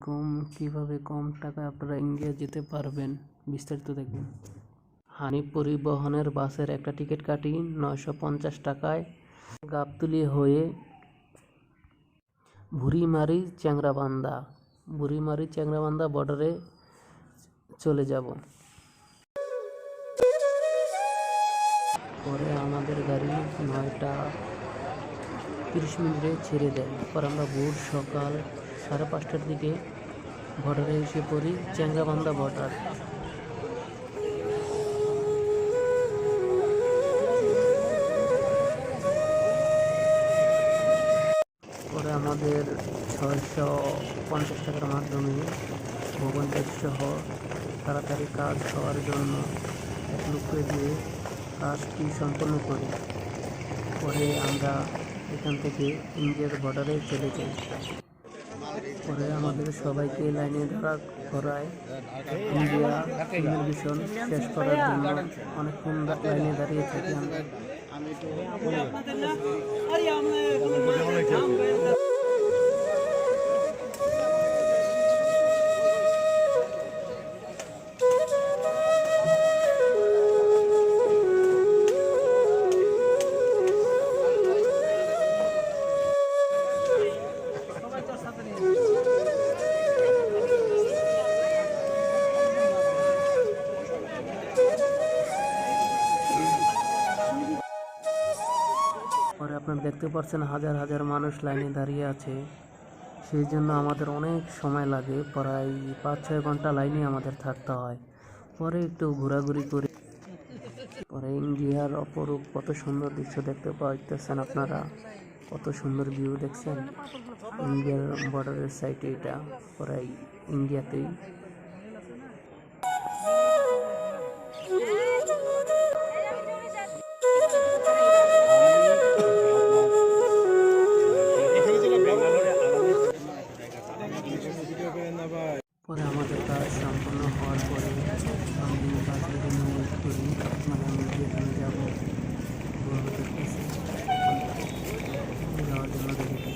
কম, কীভাবে কম টাকায় আপনারা ইন্ডিয়া যেতে পারবেন? বিস্তারিত দেখুন। হানি পরিবহনের বাসের একটা টিকিট কাটি নয়শো পঞ্চাশ টাকায় গাবতলি হয়ে ভুড়িমারি চ্যাংরাবান্ধা ভুড়িমারি চ্যাংরাবান্ধা বর্ডারে চলে যাব। পরে আমাদের গাড়ি নয়টা তিরিশ মিনিটে ছেড়ে দেয়। পর আমরা ভোর সকাল সাড়ে পাঁচটার দিকে বর্ডারে এসে পড়ি, চ্যাংরাবান্ধা বর্ডার পরে আমাদের ছয়শো পঞ্চাশ টাকার মাধ্যমে ভবন সহ তাড়াতাড়ি কাজ হওয়ার জন্য এক লোককে দিয়ে কাজটি সম্পন্ন করি। পরে আমরা এখান থেকে ইন্ডিয়ার বর্ডারে চলে যাই। পরে আমাদের সবাইকে লাইনে ধরা করায় ইন্ডিয়া ইমিগ্রেশন শেষ করার জন্য অনেকক্ষণ লাইনে দাঁড়িয়ে থাকি আমরা আপনারা দেখতে পাচ্ছেন হাজার হাজার মানুষ লাইনে দাঁড়িয়ে আছে। সেই জন্য আমাদের অনেক সময় লাগে, প্রায় পাঁচ ছয় ঘণ্টা লাইনে আমাদের থাকতে হয়। পরে একটু ঘোরাঘুরি করে পরে ইন্ডিয়ার অপরূপ কত সুন্দর দৃশ্য দেখতে পাইতেছেন আপনারা। কত সুন্দর ভিউ দেখছেন। ইন্ডিয়ার বর্ডারের সাইডে এটা, প্রায় ইন্ডিয়াতেই। পরে আমাদের কাজ সম্পূর্ণ হওয়ার পরে আমি কাজের জন্য ওয়েট করি মানে আমি যেখানে যাব যাওয়ার জন্য দেখি